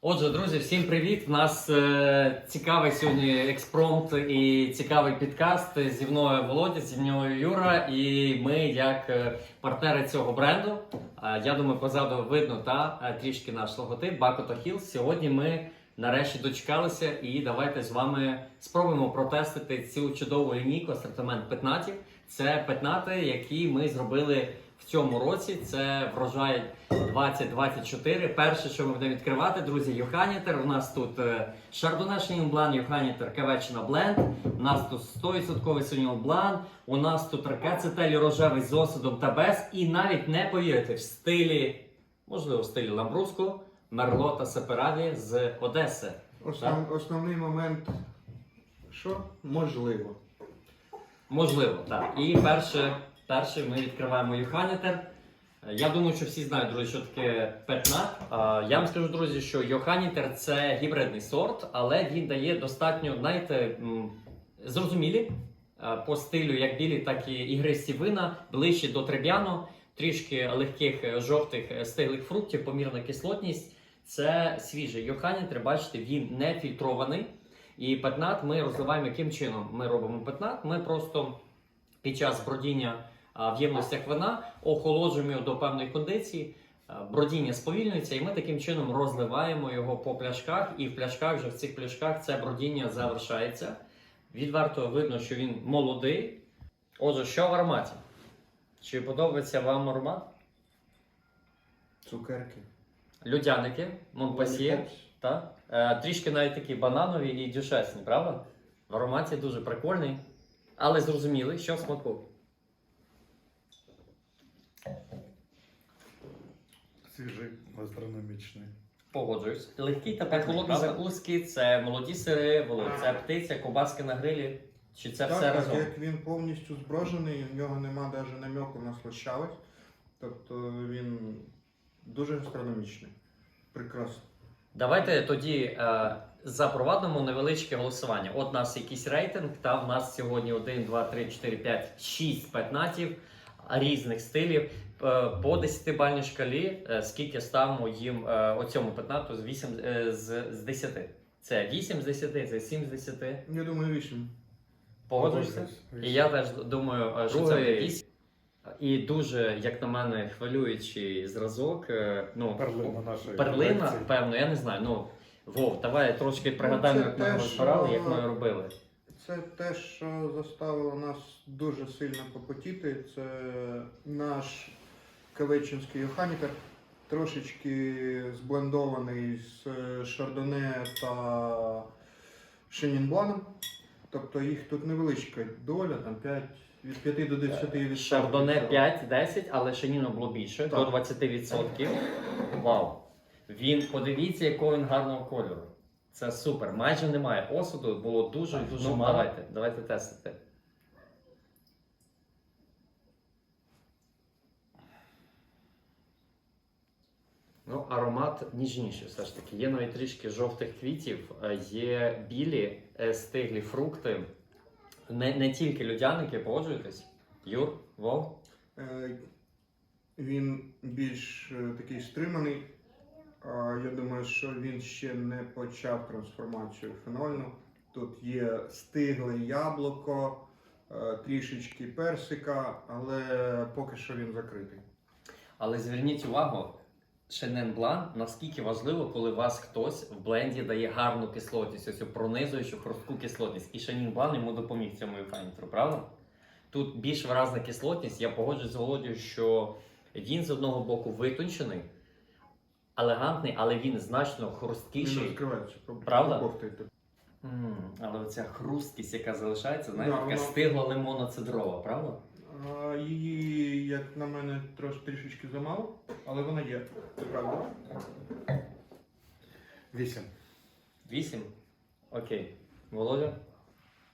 Отже, друзі, всім привіт! У нас е, цікавий сьогодні експромт і цікавий підкаст зі мною Володя, зі мною Юра. І ми, як е, партнери цього бренду, е, я думаю, позаду видно та е, трішки наш логотип Бакото Hills. Сьогодні ми нарешті дочекалися і давайте з вами спробуємо протестити цю чудову лінійку асортимент петнатів. Це петнати, які ми зробили в цьому році. Це врожай 2024. Перше, що ми будемо відкривати, друзі, Йоханітер. У нас тут Шардоне Шенінблан, Йоханітер Кавечна Бленд. У нас тут 100% Сеньон Блан. У нас тут ракецетель рожевий з осадом та без. І навіть не повірите, в стилі, можливо, в стилі Ламбруско, Мерло та Сепераві з Одеси. Основ, основний момент, що можливо. Можливо, так. І перше, перше ми відкриваємо Йоханітер. Я думаю, що всі знають, друзі, що таке петнат. Я вам скажу, друзі, що Йоханітер це гібридний сорт, але він дає достатньо, знаєте, зрозумілі по стилю як білі, так і ігристі вина, ближче до треб'яно, трішки легких е, жовтих е, стиглих фруктів, помірна кислотність. Це свіжий Йоханітер, бачите, він не фільтрований. І петнат ми розливаємо яким чином? Ми робимо петнат. Ми просто під час бродіння в ємностях вина охолоджуємо його до певної кондиції. Бродіння сповільнюється, і ми таким чином розливаємо його по пляшках, і в пляшках вже в цих пляшках це бродіння завершається. Відверто видно, що він молодий. Отже, що в ароматі? Чи подобається вам аромат? Цукерки. Людяники, Монпасьє. Та? Е, трішки навіть такі бананові і дюшесні, правда? В ароматі дуже прикольний, але зрозумілий, що в смаку. Свіжий, гастрономічний. Погоджуюсь. Легкі та Так, правда? закуски це молоді сири, це птиця, ковбаски на грилі. Чи це так, все так, разом? як він повністю зброжений, в нього нема навіть намеку на слащавість. Тобто він дуже гастрономічний. Прекрасно. Давайте тоді е, запровадимо невеличке голосування. От у нас якийсь рейтинг, та в нас сьогодні 1, 2, 3, 4, 5, 6 петнатів різних стилів. Е, По 10-бальній шкалі, е, скільки ставимо їм е, оцьому петнату з 8 е, з, з 10. Це 8 з 10, це 7 з 10. Я думаю, вісім. Погоджуєшся? І я теж думаю, що це Другий. якийсь. І дуже, як на мене, хвилюючий зразок. Ну, Перлина нашої Перлина, колекції. певно, я не знаю. Ну, Вов, давай трошки пригадаємо, це як ми розбирали, як ми робили. Це те, що заставило нас дуже сильно попотіти. Це наш кавечинський Йоханітер, трошечки зблендований з шардоне та шинінбланом. Тобто їх тут невеличка доля, там 5, від 5 до 10 відсотків. Шардоне 5-10, але Шаніно було більше, Так. до 20%. Вау! Він, подивіться, якого він гарного кольору. Це супер. Майже немає осуду, було дуже дуже Ну, мало. Давайте, давайте тестити. Ну, аромат ніжніший все ж таки. Є навіть трішки жовтих квітів, е, є білі е, стиглі фрукти. Не, не тільки людяники, погоджуєтесь? Юр, Вов? Е, Він більш е, такий стриманий. Я думаю, що він ще не почав трансформацію фенольну. Тут є стигле яблуко, трішечки персика, але поки що він закритий. Але зверніть увагу, Шенен Блан, наскільки важливо, коли вас хтось в бленді дає гарну кислотність, ось цю пронизуючу хрустку кислотність. І Шенін Блан йому допоміг цьому файнтеру, правда? Тут більш виразна кислотність. Я погоджуюсь з Володією, що він з одного боку витончений, елегантний, але він значно хрусткіший. розкривається. Правда? М, але оця хрусткість, яка залишається, знаєте, Да, така вона- стигла лимоно-цедрова, правда? Її, як на мене, трош, трішечки замало, але вона є. Це правда. Вісім. Вісім? Окей. Володя?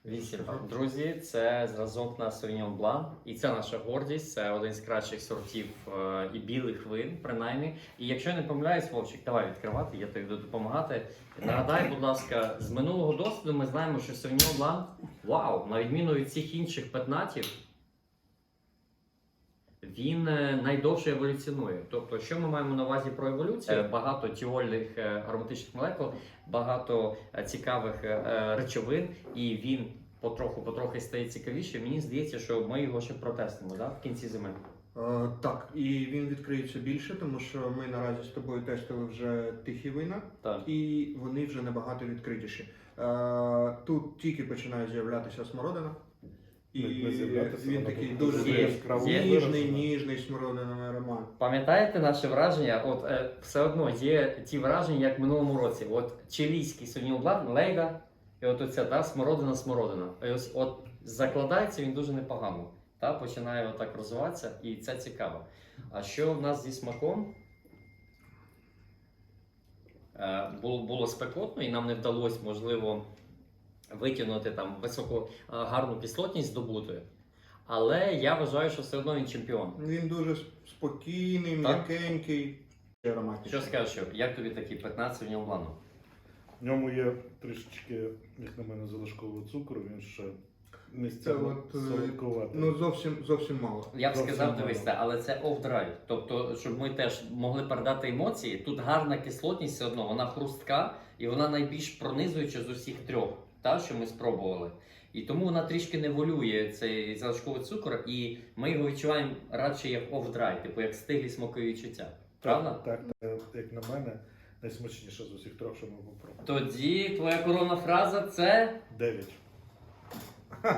Вісім. Друзі, це зразок на Sauvignon Blanc. І це наша гордість. Це один з кращих сортів е, і білих вин, принаймні. І якщо я не помиляюсь, Вовчик, давай відкривати, я тобі буду допомагати. Нагадай, будь ласка, з минулого досвіду ми знаємо, що Sauvignon Blanc, вау, на відміну від всіх інших петнатів, він е, найдовше еволюціонує. Тобто, що ми маємо на увазі про еволюцію? Е, Багато тіольних е, ароматичних молекул, багато цікавих речовин, і він потроху потрохи стає цікавіше. Мені здається, що ми його ще протестимо да? в кінці зими. Е, так, і він відкриється більше, тому що ми наразі з тобою тестили вже тихі вина, Так. і вони вже набагато відкритіші. Е, тут тільки починає з'являтися смородина. І з'являтися, він вона такий буде дуже Є, яскраво ніжний, виражена. ніжний смородиновий аромат. Пам'ятаєте наше враження? От е, все одно є ті враження, як в минулому році. От чилійський Блан, Лейга, і от оця та смородина, смородина. І ось от закладається він дуже непогано. Та починає отак розвиватися, і це цікаво. А що в нас зі смаком? Е, було, було спекотно, і нам не вдалося, можливо, витягнути там високу е, гарну кислотність здобути. Але я вважаю, що все одно він чемпіон. Він дуже спокійний, м'якенький. Що скажеш, як тобі такі 15 в ньому плану? В ньому є трішечки, як на мене, залишкового цукру, він ще от, е, солодкуватий. Ну зовсім зовсім мало. Я б Зовсім сказав, мало. дивись, та, але це off-dry. Тобто, щоб ми теж могли передати емоції, тут гарна кислотність все одно, вона хрустка і вона найбільш пронизуюча з усіх трьох, та, що ми спробували. І тому вона трішки не волює цей залишковий цукор, і ми його відчуваємо радше як off-dry, типу як стиглі смакові відчуття. Правда? Так, так, як на мене, найсмачніше з усіх трьох, що ми попробували. Тоді твоя коронна фраза це. Дев'ять.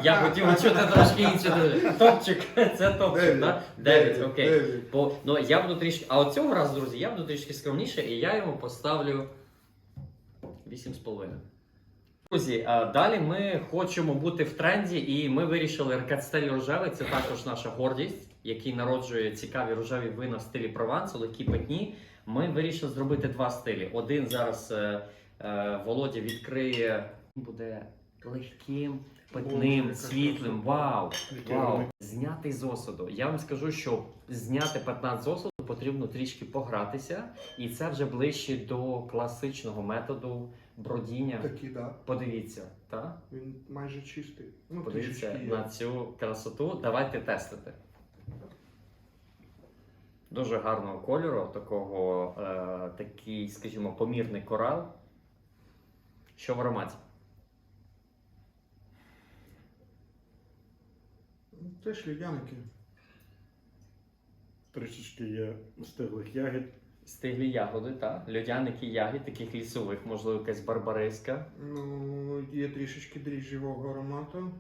Я хотів почути трошки інше. Топчик. Це топчик, так? Дев'ять, окей. Бо ну я буду трішки. А от цього разу, друзі, я буду трішки скромніше, і я йому поставлю 8,5. Друзі, а далі ми хочемо бути в тренді, і ми вирішили Ркацтель рожевий. Це також наша гордість, який народжує цікаві рожеві вина в стилі Провансу, легкі питні. Ми вирішили зробити два стилі. Один зараз е, е, Володя відкриє. Буде легким, питним, яка світлим. Вау! Вау! Знятий з осуду. Я вам скажу, що зняти 15 з осуду потрібно трішки погратися, і це вже ближче до класичного методу бродіння. Такі, да. Подивіться, так? Він майже чистий. Ну, Подивіться трішечки на є. цю красоту. Давайте тестити. Дуже гарного кольору, такого, е, такий, скажімо, помірний корал. Що в ароматі? Ну, Теж льодяники. Трішечки є стиглих ягід. Стиглі ягоди, так? Льодяники ягід, таких лісових, можливо, якась барбариска. Ну, є трішечки дріжджового аромату.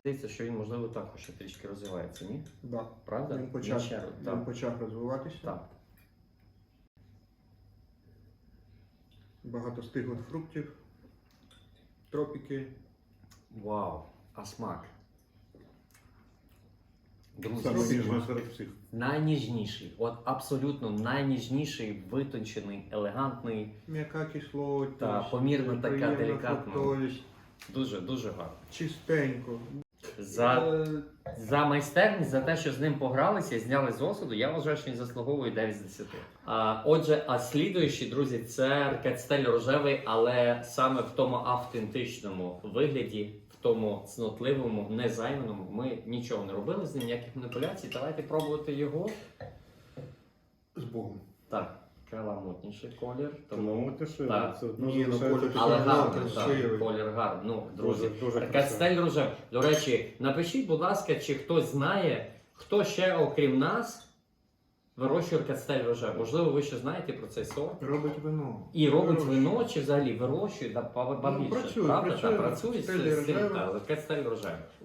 Здається, що він, можливо, також ще трішки розвивається, ні? Да. Правда? Він почав, Ще- він так. почав розвиватися. так. Багато стиглих фруктів, тропіки. Вау, а смак. Друзі, Саме Трохи серед всіх. найніжніший, от абсолютно найніжніший, витончений, елегантний, М'яка кислотність. Та, помірна така, приємна делікатна. фруктовість, дуже дуже гарно. Чистенько. За, Е, за майстерність, за те, що з ним погралися і зняли з осуду, я вважаю, що він заслуговує 9 з 10. А, отже, а слідуючий, друзі, це ркетстель рожевий, але саме в тому автентичному вигляді, тому цнотливому, незайманому. Ми нічого не робили з ним, ніяких маніпуляцій. Давайте пробувати його. З Богом. Так, каламутніший колір. Тому Тому... Так. це одно Ні, ну, колір Але красивий. так, колір гарний. Ну, друзі, Дуже, дуже. Кастель рожевий. До речі, напишіть, будь ласка, чи хтось знає, хто ще, окрім нас, вирощує кастель рожевий. Можливо, ви ще знаєте про цей сорт. Робить вино. І робить Вирощує. вино, чи взагалі вирощує да, па- ба- Ну, працює, Правда? працює. Та, працює з Кастель з цим, рожевий. та, кастель.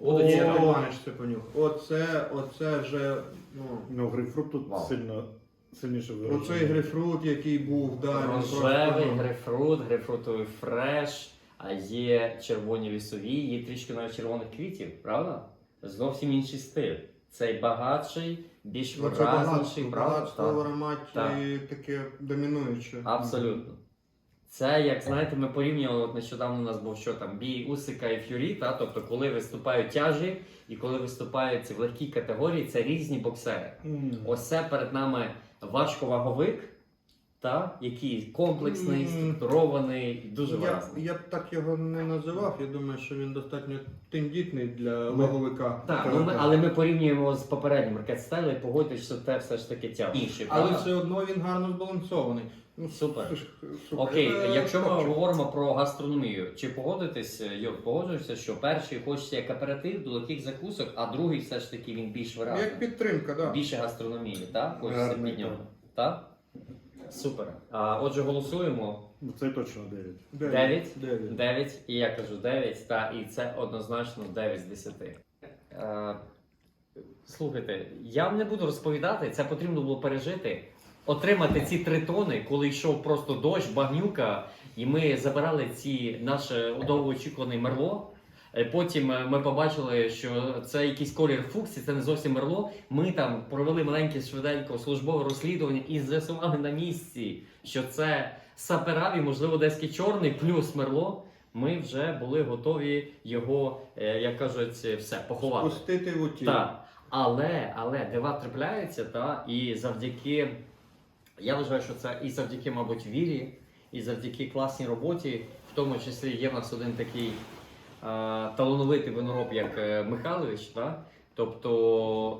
О, Будуть аромати. Іванич, це понюх. Оце, оце вже, ну, Ну, грейпфрут тут Вау. сильно сильніше виражений. оцей грейпфрут, який був, да, він Рожевий, ну, грейпфрут, грейпфрутовий фреш, а є червоні лісові, є трішки навіть червоних квітів, правда? Зовсім інший стиль. Цей багатший, більш Ну, це багатство, виразніший, правда? багатство в Так. ароматі Так. таке домінуюче. Абсолютно. Це, як знаєте, ми порівнювали от нещодавно у нас був що там бій Усика і Ф'юрі, та? тобто коли виступають тяжі і коли виступають в легкій категорії, це різні боксери. М. Ось це перед нами важковаговик, та? який комплексний, структурований, дуже Я, виразний. я б так його не називав. Я думаю, що він достатньо тендітний для Ми- ваговика. Так, ну ми, але ми порівнюємо з попереднім ракет стайлом і погодьтесь, що те все ж таки тяжче. Але правда? все одно він гарно збалансований. Ну, Супер. супер. Окей, Е, якщо ми топчик. говоримо про гастрономію, чи погодитесь, Йор, погоджуєшся, що перший хочеться як аперитив до легких закусок, а другий все ж таки він більш виразний. Як підтримка, так. Да. Більше гастрономії, так? Хочеться Гарний, під нього. Так? Супер. А, отже, голосуємо. Ну, Це точно 9. Дев'ять? Дев'ять. 9, і я кажу 9, та і це однозначно 9 з 10. Е, слухайте, я вам не буду розповідати, це потрібно було пережити. Отримати ці три тони, коли йшов просто дощ, багнюка, і ми забирали ці наше довгоочікуване мерло. Е, Потім е, ми побачили, що це якийсь колір фуксі, це не зовсім мерло. Ми там провели маленьке швиденько службове розслідування і з'ясували на місці, що це сапераві, можливо, одеський чорний плюс мерло. Ми вже були готові його, е, як кажуть, все поховати. Пустити в утіль. Так. Але, але дива трапляються, та, і завдяки, я вважаю, що це і завдяки, мабуть, вірі, і завдяки класній роботі, в тому числі є в нас один такий талановитий винороб, як е, Михайлович. Та? Тобто,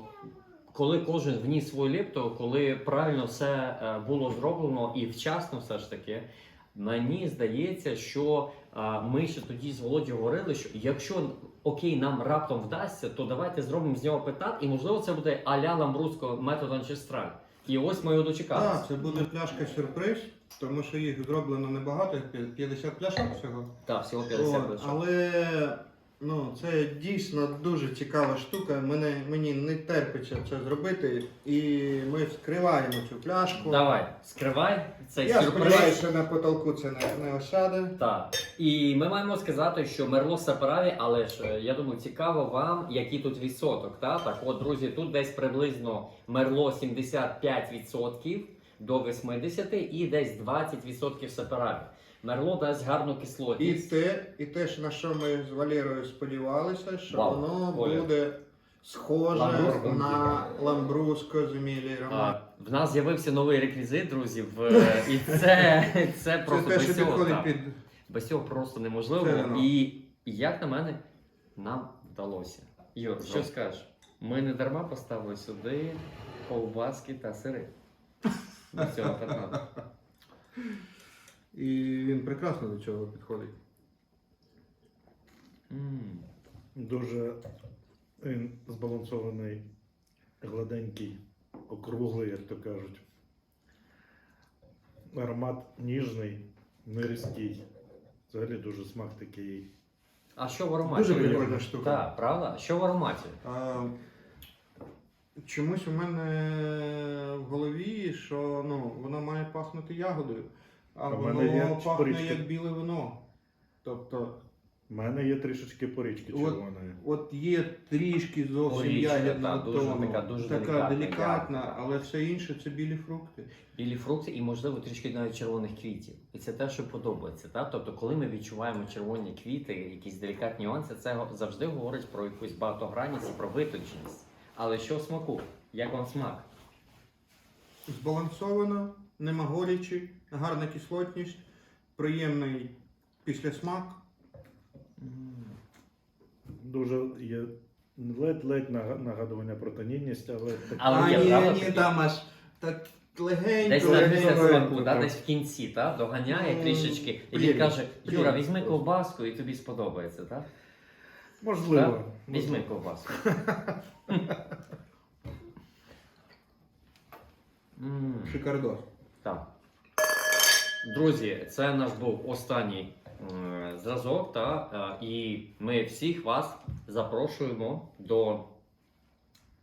коли кожен вніс свою ліпту, коли правильно все е, було зроблено і вчасно все ж таки, мені здається, що ми ще тоді з Володю говорили, що якщо окей, нам раптом вдасться, то давайте зробимо з нього петард, і можливо це буде аля ламбрузького методу анчестраль. І ось ми його дочекалися. Так, це буде пляшка сюрприз, тому що їх зроблено небагато, 50 пляшок всього. Так, всього 50 От, лише. але ну, це дійсно дуже цікава штука. Мене, мені не терпиться це зробити. І ми вскриваємо цю пляшку. Давай, скривай цей Я сюрприз. сподіваюся, що на потолку це не, не осяде. Так. І ми маємо сказати, що мерло сапераві, але ж е, я думаю, цікаво вам, який тут відсоток. Та? Так от, друзі, тут десь приблизно мерло 75% до 80% і десь 20% сапераві. Мерло дасть гарну І кислотність. те, і те, ж, на що ми з Валерою сподівалися, що Вау, воно Оля. буде схоже Ламбруско. на ламбруско з Емілією А, Роман. в нас з'явився новий реквізит, друзі, в, і це, це Це просто те, що без цього, підходить так. під. без цього просто неможливо. Воно. І як на мене, нам вдалося. Юр, що скажеш? Ми не дарма поставили сюди ковбаски та сири. До цього петна. І він прекрасно до цього підходить. Дуже він збалансований, гладенький, округлий, як то кажуть. Аромат ніжний, не різкий. Взагалі дуже смак такий. А що в ароматі? Дуже прикольна штука. Так, правда? Що в ароматі? А, чомусь у мене в голові, що ну, воно має пахнути ягодою, а, А в воно мене є пахне чпорички. як біле вино. Тобто, У мене є трішечки порічки От- червоної. от є трішки зовсім Горічна, ягідного та, дуже така, дуже така делікатна делікатна, ягідна. але все інше це білі фрукти. Білі фрукти і, можливо, трішки навіть червоних квітів. І це те, що подобається. Так? Тобто, коли ми відчуваємо червоні квіти, якісь делікатні нюанси, це завжди говорить про якусь багатогранність і про витонченість. Але що в смаку? Як вам смак? Збалансовано, нема горічі, гарна кислотність, приємний післясмак. Дуже є ледь-ледь нагадування про тонінність, але так- Але а є, ні, правда, ні, таке? там аж так легенько. Десь на легенько. після смаку, да? десь в кінці, та? доганяє Ну, трішечки. І він каже: Юра, візьми ковбаску і тобі сподобається, так? можливо. Візьми ковбаску. М. Шикардос. Так. Друзі, це наш був останній зразок, та, е, і ми всіх вас запрошуємо до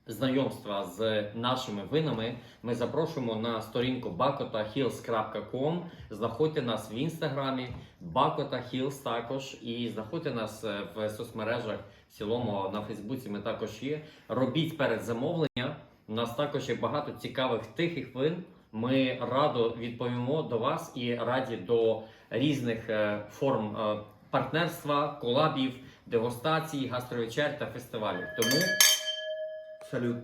знайомства з нашими винами. Ми запрошуємо на сторінку bakotahills.com. Знаходьте нас в інстаграмі, Bakota Hills також, і знаходьте нас е, в соцмережах в цілому на Фейсбуці. Ми також є. Робіть перед замовлення. У нас також є багато цікавих тихих вин. Ми радо відповімо до вас і раді до різних е, форм е, партнерства, колабів, дегустацій, гастровечер та фестивалів. Тому Салют.